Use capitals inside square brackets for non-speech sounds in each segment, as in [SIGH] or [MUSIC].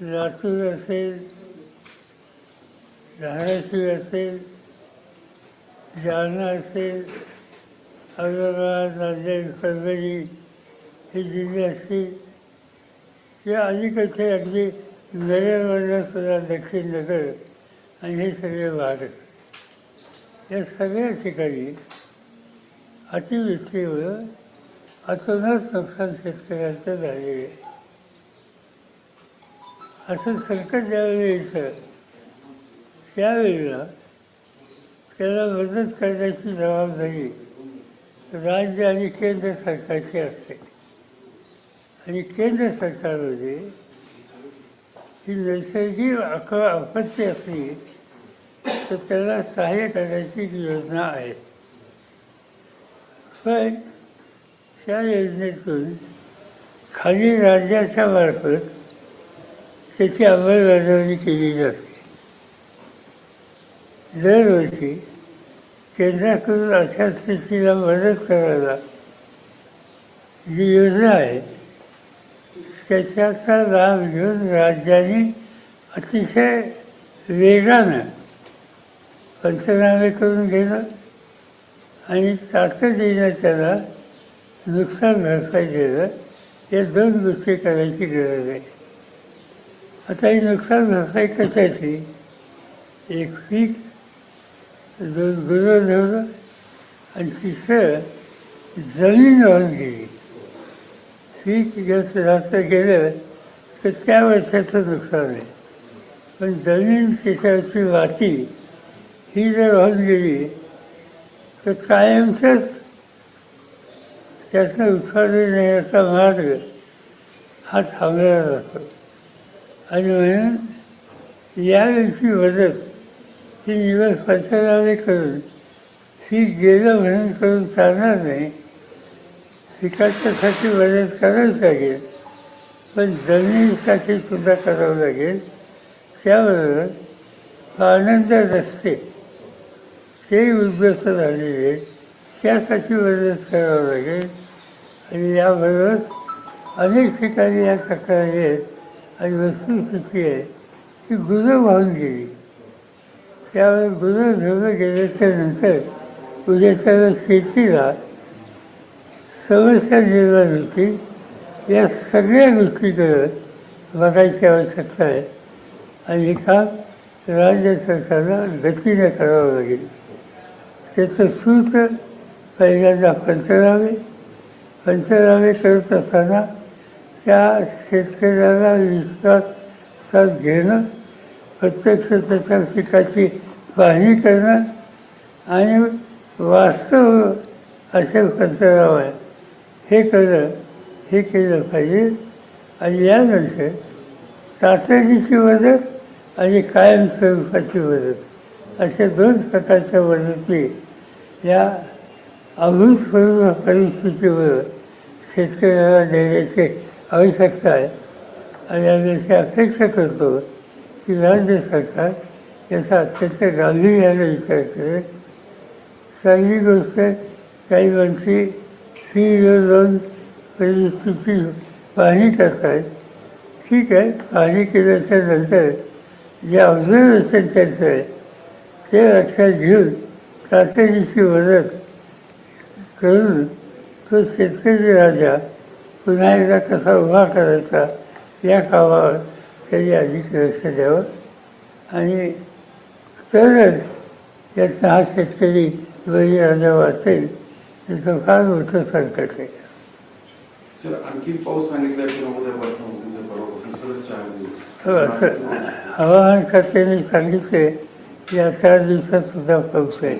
लातूर असेल धाराशिव असेल जालना असेल औरंगाबाद नांदेड परभणी हे जिल्हे असतील. किंवा अलीकडचे अगदी नगरमधलं दक्षिण नगर आणि हे सगळे भारत या सगळ्या ठिकाणी अतिवृष्टीमुळं अतोनात नुकसान शेतकऱ्यांचं झालेलं आहे. असं संकट ज्यावेळी येतं त्यावेळेला त्याला मदत करण्याची जबाबदारी राज्य आणि केंद्र सरकारची असते. आणि केंद्र सरकारमध्ये ही नैसर्गिक अक आपत्ती असली तर त्याला सहाय्य करण्याची योजना आहे. पण त्या योजनेतून खाली राज्याच्या मार्फत त्याची अंमलबजावणी केली जाते दरवर्षी केंद्राकडून अशा स्थितीला मदत करायला जी योजना आहे त्याच्याचा लाभ घेऊन राज्याने अतिशय वेगानं पंचनामे करून घेणं आणि तातडीनं त्याला नुकसान भरपाई देणं या दोन गोष्टी करायची गरज आहे. आता हे नुकसान भरपाई कशाची एक पीक दोन गुरंढोरं आणि तिसरं जमीन वाहून गेली पीक जर जास्त गेलं तर त्या वर्षाचं नुकसान आहे. पण जमीन तिच्याची माती ही जर वाहून गेली तर कायमचंच त्याचं उत्पादन येण्याचा मार्ग हा थांबलेला जातो आणि म्हणून यावेळची मदत ही निवड पंचनामे करून ही गेलं म्हणून करून चालणार नाही. पिकाच्यासाठी मदत करावीच लागेल पण जमिनीसाठी सुद्धा करावं लागेल. त्याबरोबर आनंद रस्ते ते उद्ध्वस्त झालेले त्यासाठी मदत करावं लागेल. आणि याबरोबर अनेक ठिकाणी या तक्रारी आहेत. आणि वस्तुस्थिती आहे. ती गुजर वाहून गेली. त्यावेळेस गुजर धरलं गेल्याच्यानंतर उद्याच्या शेतीला समस्या निर्माण होती. या सगळ्या गोष्टीकडं बघायची आवश्यकता आहे. आणि हे काम राज्य सरकारला गतीने करावं लागेल. त्याचं सूत्र पहिल्यांदा पंचनामे पंचनामे करत असताना त्या शेतकऱ्याला विश्वास साथ घेणं प्रत्यक्ष त्याच्या पिकाची पाहणी करणं आणि वास्तव असे पंचनामे हे करणं हे केलं पाहिजे. आणि यानंतर तातडीची मदत आणि कायमस्वरूपाची मदत. अशा दोन प्रकारच्या मदती या अभूतपूर्व परिस्थितीवर शेतकऱ्याला देण्याचे आवश्यकता आहे. आणि आम्ही अशी अपेक्षा करतो की राज्य सरकार याचा अत्यंत गांभीर्याने विचार करेल. चांगली गोष्ट काही माणसी फी जाऊन परिस्थितीची पाहणी करतात ठीक आहे पाहणी केल्याच्यानंतर जे ऑब्झर्वेशन त्यांचं आहे ते लक्षात घेऊन तातडीची मदत करून तो शेतकरी राजा पुन्हा एकदा कसा उभा करायचा. या कामावर त्यांनी अधिक लक्ष द्यावं. आणि तरच यातनं हा शेतकरी बळी राजा वाचेल त्याचं फार मोठं संकट आहे सर आणखी पाऊस हो असं हवामान खात्याने सांगितले या चार दिवसात सुद्धा पाऊस आहे.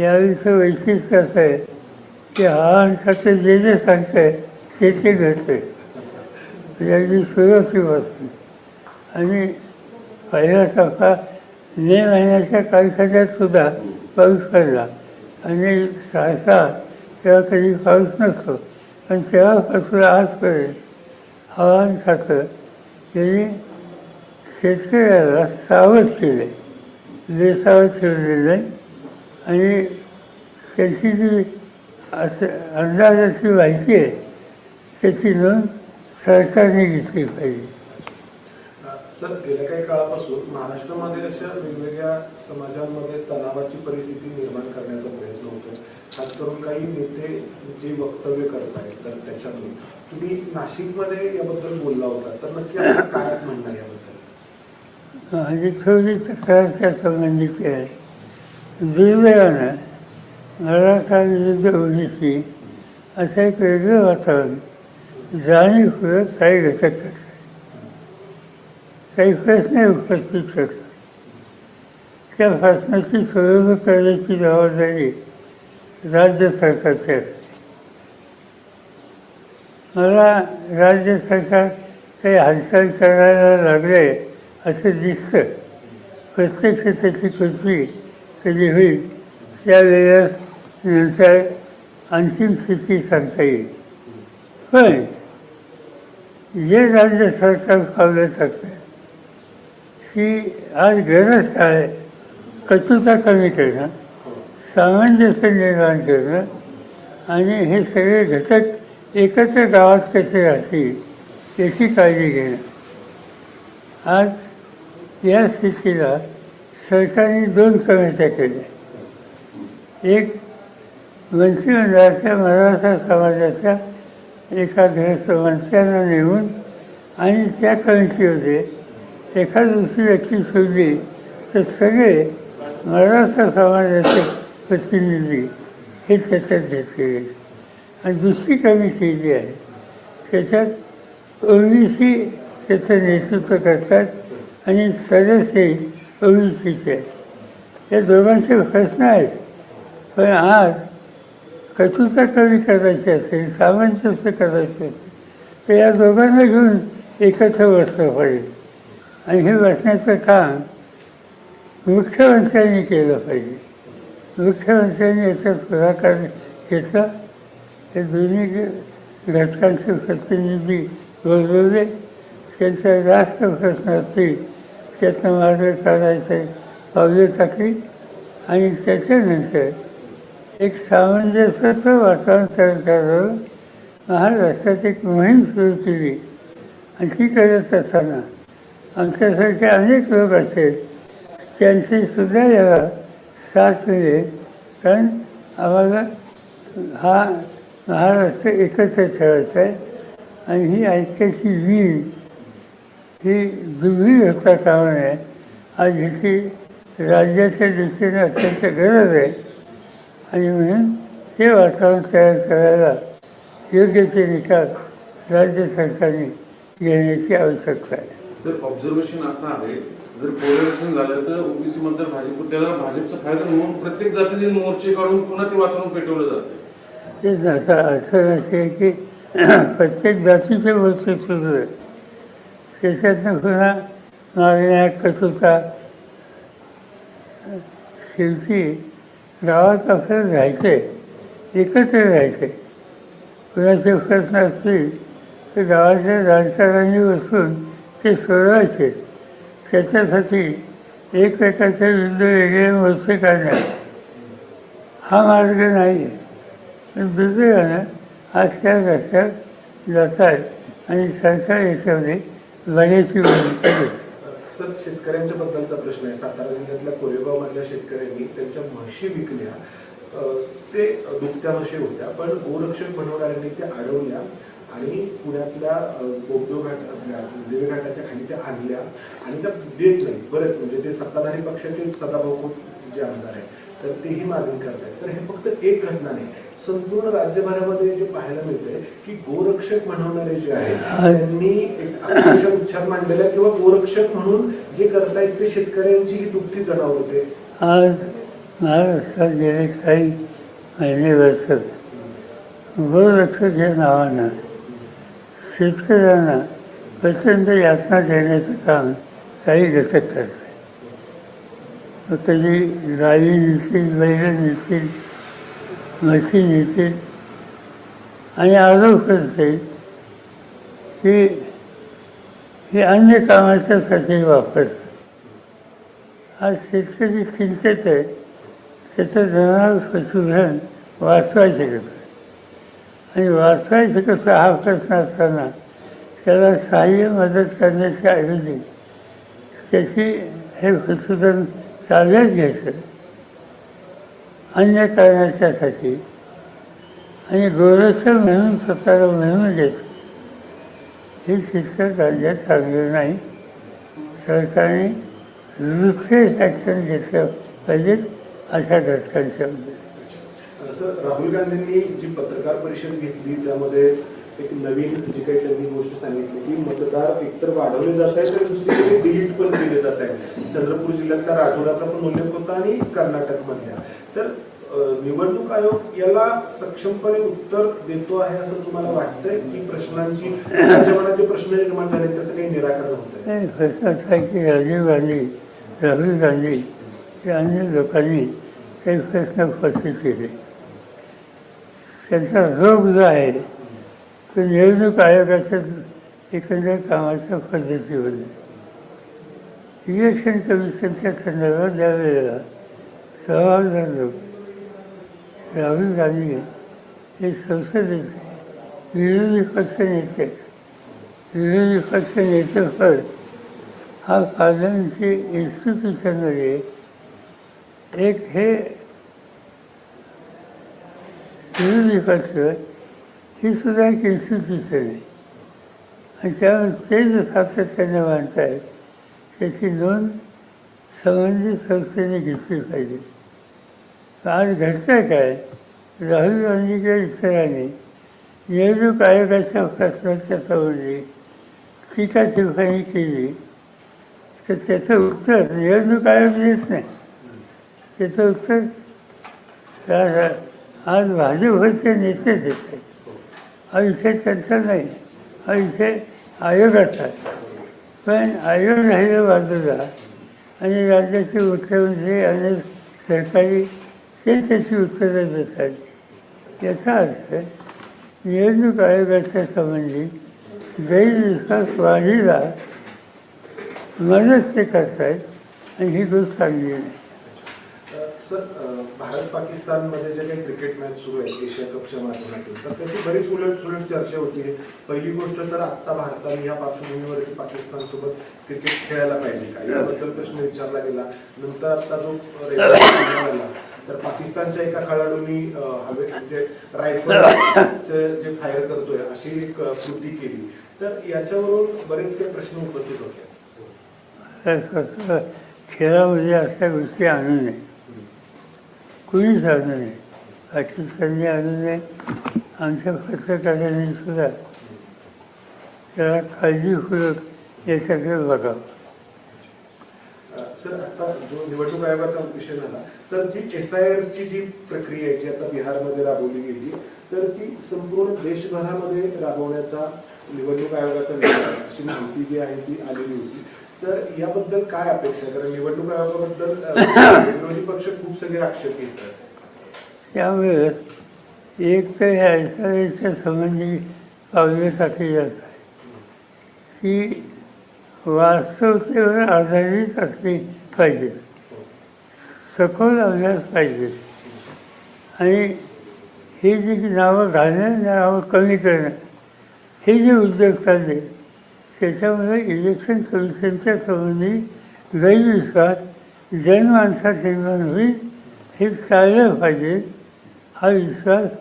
यावेळीचं वैशिष्ट्य असं आहे की हवामान खाते जे जे सांगतं आहे ते ते घडते म्हणजे अगदी आणि पहिला टप्पा मे महिन्याच्या कालखंडात सुद्धा पाऊस पडला. आणि सहसा तेव्हा कधी पाऊस नसतो. पण तेव्हापासून आजपर्यंत हवामान खातं त्यांनी शेतकऱ्याला सावध केले. बेसावध ठेवलेलं आहे आणि त्यांची जी असं अंदाजाची माहिती आहे. त्याची नोंद सरकारने घेतली पाहिजे. सर गेल्या काही काळापासून महाराष्ट्रामध्ये अशा वेगवेगळ्या समाजांमध्ये तणावाची परिस्थिती निर्माण करण्याचा प्रयत्न होतो खास करून काही नेते जे वक्तव्य करत आहेत तर त्याच्यातून तुम्ही नाशिकमध्ये याबद्दल बोलला होता तर नक्की काय म्हणणं आहे याबद्दल माझी थोडी तक्रारच्या संबंधीची आहे. दुर्दैवानं मराठा विरुद्ध ओबीसी असं एक वेगळं वातावरण जाणीवपूर्वक काही घटक असतात. काही प्रश्न उपस्थित करतात. त्या प्रश्नाची सोडवणूक करण्याची जबाबदारी राज्य सरकारची असते. मला राज्य सरकार काही हालचाल करायला लागले असं दिसतं. प्रत्यक्ष त्याची कृती कधी होईल त्यावेळेस नंतर अंतिम स्थिती सांगता येईल. पण जे राज्य सरकार पावलं टाकतं ती आज गरज काय कटुता कमी करणं सामंजस्य निर्माण करणं आणि हे सगळे घटक एकत्र गावात कसे राहतील याची काळजी घेणं आज या स्थितीला सरकारने दोन कमिट्या केल्या एक मंत्रिमंडळाच्या मराठा समाजाच्या एका ग्रस्त मंत्र्यांना नेऊन आणि त्या कमिटी होते एखाद दुसरी व्यक्ती शोधली तर सगळे मराठा समाजाचे प्रतिनिधी हे त्याच्यात घेतले गेले आणि दुसरी कमिटी जी आहे. त्याच्यात ओबीसी त्याचं नेतृत्व करतात आणि सदस्य ओबीसीचे. आहेत या दोघांचे प्रश्न आहेत. पण आज कटुता कमी करायची असेल सामंजस्य करायचं असेल तर या दोघांना घेऊन एकत्र बसलं पाहिजे. आणि हे बसण्याचं काम मुख्यमंत्र्यांनी केलं पाहिजे. मुख्यमंत्र्यांनी याचा पुढाकार घेतला. हे दोन्ही घटकांचे प्रतिनिधी बोलवले. त्यांचा जास्त प्रश्न असतील त्यातनं मार्ग काढायचे पावले टाकली. आणि त्याच्यानंतर एक सामंजस्याचं वातावरण तयार करावं महाराष्ट्रात एक मोहीम सुरू केली. आणि ती करत असताना आमच्यासारखे अनेक लोक असेल त्यांची सुद्धा याला साथ मिळेल कारण आम्हाला हा महाराष्ट्र एकत्र ठेवायचा आहे. आणि ही ऐक्याची वीर ही दुर्मिळ होता कामा नये. आज ह्याची राज्याच्या दृष्टीने अत्यंत गरज आहे. आणि म्हणून ते वातावरण तयार करायला योग्य ते निकाल राज्य सरकारने घेण्याची आवश्यकता आहे. सर ऑब्झर्वेशन असं आहे जर पोलरायझेशन झालं तर ओबीसी मतदार भाजप त्याला भाजपचा फायदा म्हणून प्रत्येक जातीचे मोर्चे काढून पुन्हा ते वातावरण पेटवलं जाते. तेच असा असे की प्रत्येक जातीचे गोष्टी सुरू आहे त्याच्यातनं पुन्हा मागण्या कटुता शेवटी गावात आपल्याला राहायचे एकत्र राहायचे कुणाचे प्रश्न असतील तर गावातल्या राजकारणी बसून ते सोडवायचे. त्याच्यासाठी एकमेकाच्या विरुद्ध वेगळे मोर्चे काढणे हा मार्ग नाही. आहे पण दुर्दैवानं आज त्या रस्त्यात जातात आणि सरकार याच्यामध्ये बऱ्याची भूमिका घेते सर शेतकऱ्यांच्या बद्दलचा प्रश्न आहे. सातारा जिल्ह्यातल्या कोरेगाव मधल्या शेतकऱ्यांनी त्यांच्या म्हशी विकल्या. ते दुभत्या म्हशी होत्या पण गोरक्षक बनवणाऱ्यांनी त्या अडवल्या. आणि पुण्यातल्या बोगदो घाट आपल्या दिवे घाटाच्या खाली त्या आणल्या आणि त्या देत नाही बरेच म्हणजे ते सत्ताधारी पक्षाचे सदाभाऊ खोत जे आमदार आहेत तर तेही मागणी करतायत. तर हे फक्त एक घटना नाही संपूर्ण राज्यभरामध्ये जे पाहायला मिळतंय की गोरक्षक म्हणवणारे जे आहेत त्यांनी एक अक्षरशः उच्चार मांडलेला किंवा गोरक्षक म्हणून जे करतायत ते शेतकऱ्यांची ही दुभती जनावर होते. आज महाराष्ट्रात गेले काही महिने वर्ष गोरक्षक या नावानं शेतकऱ्यांना प्रचंड यातना देण्याचं काम काही घटक करत आहे कधी गाई नेतील बैल नेतील म्हशी नेतील आणि आरोप करते की हे अन्य कामाच्यासाठी वापरतात. आज शेतकरी चिंतेत आहे त्याचं जनावर पशुधन वाचवायचे कसं? आणि वाचायचं कसं हा प्रश्न असताना त्याला सहाय्य मदत करण्याच्या ऐवजी त्याची हे संशोधन चालत घ्यायचं. अन्य कारणाच्यासाठी आणि गोरक्षण म्हणून स्वतःला म्हणून घ्यायचं. हे शिक्षण राज्यात चांगलं नाही. सरकारने दुसरे ॲक्शन घेतलं पाहिजेत अशा घटकांच्या सर राहुल गांधींनी जी पत्रकार परिषद घेतली त्यामध्ये एक नवीन जी काही त्यांनी गोष्ट सांगितली की मतदार एकतर वाढवले जात आहे तर दुसरीकडे डिलीट पण केले जात आहे चंद्रपूर जिल्ह्यातल्या राठोडाचा पण उल्लेख होता आणि कर्नाटकमधल्या. तर निवडणूक आयोग याला सक्षमपणे उत्तर देतो आहे असं तुम्हाला वाटतंय? की प्रश्नांची त्यांच्या प्रश्न निर्माण झाले त्याचं काही निराकरण होत आहे राजीव गांधी राहुल गांधी या अन्य लोकांनी काही प्रश्न उपस्थित केले. त्यांचा रोग जो आहे तो निवडणूक आयोगाच्या एकंदर कामाच्या पद्धतीवर इलेक्शन कमिशनच्या संदर्भात त्यावेळेला जबाबदार लोक राहुल गांधी हे संसदेचे विरोधी पक्ष नेते विरोधी पक्ष नेतेपद हा पार्लमेंटची इन्स्टिट्यूशनमध्ये एक हे विरोधी पक्ष ही सुद्धा एक इन्स्टिट्यूशन आहे आणि त्यामुळे ते जे सातत्याने माणसं आहेत त्याची नोंद संबंधित संस्थेने घेतली पाहिजे आज घडतं काय राहुल गांधीच्या किंवा इतरांनी निवडणूक आयोगाच्या प्रश्नाच्या संबंधी टीका टिप्पणी केली तर त्याचं उत्तर निवडणूक आयोग देत नाही त्याचं उत्तर आज भाजपचे नेते देत. आहेत हा विषय चर्चा नाही. हा विषय आयोग असतात. पण आयोग राहिलं बाजूला आणि राज्याचे मुख्यमंत्री आणि सरकारी ते त्याची उत्तरं देतात. याचा अर्थ निवडणूक आयोगाच्या संबंधी गैरविश्वास वाढीला मदत ते करतात. आणि ही गोष्ट चांगली नाही सर अ, भारत पाकिस्तानमध्ये जे काही क्रिकेट मॅच सुरू आहेत एशिया कपच्या माध्यमातून तर त्याची बरीच उलट सुलट चर्चा होती. पहिली गोष्ट तर आत्ता भारताने ह्या पार्श्वभूमीवरती पाकिस्तान सोबत क्रिकेट खेळायला पाहिजे का? याबद्दल प्रश्न विचारला गेला. नंतर आता जो रेल्वे तर पाकिस्तानच्या एका खेळाडूंनी हवे म्हणजे रायफल जे फायर करतोय अशी एक कृती केली. तर याच्यावरून बरेच काही प्रश्न उपस्थित होते. खेळामध्ये म्हणजे अशा गोष्टी आणू नये. कुणीच आणू नाही. पाकिस्तानने आणू नाही आमच्या पत्रकारांनी सुद्धा. त्याला काळजीपूर्वक याच्याकडे बघावं सर आता जो निवडणूक आयोगाचा विषय झाला तर जी एस आय ची जी प्रक्रिया आहे जी आता बिहारमध्ये राबवली गेली तर ती संपूर्ण देशभरामध्ये राबवण्याचा निवडणूक आयोगाचा विचार अशी माहिती जी आहे ती आलेली होती. तर याबद्दल काय अपेक्षा? कारण निवडणूक आयोगाबद्दल [COUGHS] विरोधी पक्ष खूप सगळे आक्षेप घेतात. त्यामुळे एक तर ह्या एसआयच्या संबंधी पावले टाकली जात आहे. ती वास्तवतेवर आधारित असली पाहिजेत सखोल अभ्यास पाहिजे. आणि हे जे नावं घालणं नावं कमी करणं हे जे उद्योग चालले त्याच्यामुळे इलेक्शन कमिशनच्या संबंधी गैरविश्वास जनमानसात निर्माण होईल हे चाललं पाहिजे. हा विश्वास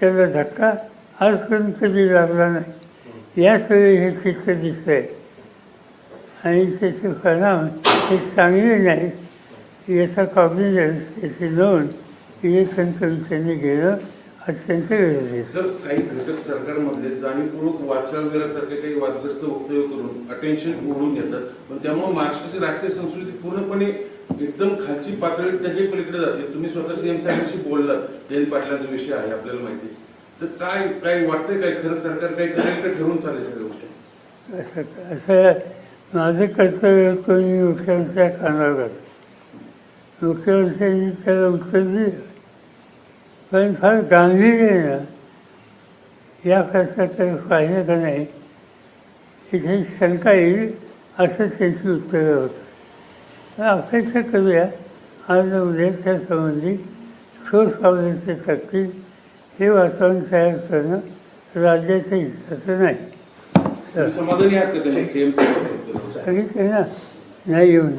त्याला धक्का आजपर्यंत कधी लागला नाही. याच वेळी हे चित्र दिसतं आहे आणि त्याचे परिणाम हे चांगले नाहीत याचा कॉग्निजन्स याची नोंद इलेक्शन कमिशनने घेणं अत्यंत गरजेचं आहे सर काही घटक सरकारमधले जाणीवपूर्वक वाचाळवेरासारखे काही वादग्रस्त वक्तव्य करून अटेन्शन ओढून घेतात. पण त्यामुळे महाराष्ट्राची राजकीय संस्कृती पूर्णपणे एकदम खालची पातळी त्याच्या पलीकडे जाते. तुम्ही स्वतः सीएम साहेबांशी बोललात जयंत पाटलांचा विषय आहे आपल्याला माहिती आहे. तर काय काय वाटतंय काय खरं सरकार काय करेल का ठरवून चालेल सगळ्या गोष्टी? असं असं माझं कर्तव्य होतं मी मुख्यमंत्र्या कानावर घातलं. मुख्यमंत्र्यांनी त्याला उत्तर दिलं. पण फार गांभीर्यानं या प्रश्नाकडे पाहिलं का नाही इथे शंका येईल असं त्यांची उत्तरं होतं. तर अपेक्षा करूया. आज उद्या त्या संबंधी ठोस पावले ते टाकतील हे वातावरण तयार करणं राज्याच्या हिताचं नाही. सांगितलं ना नाही येऊन.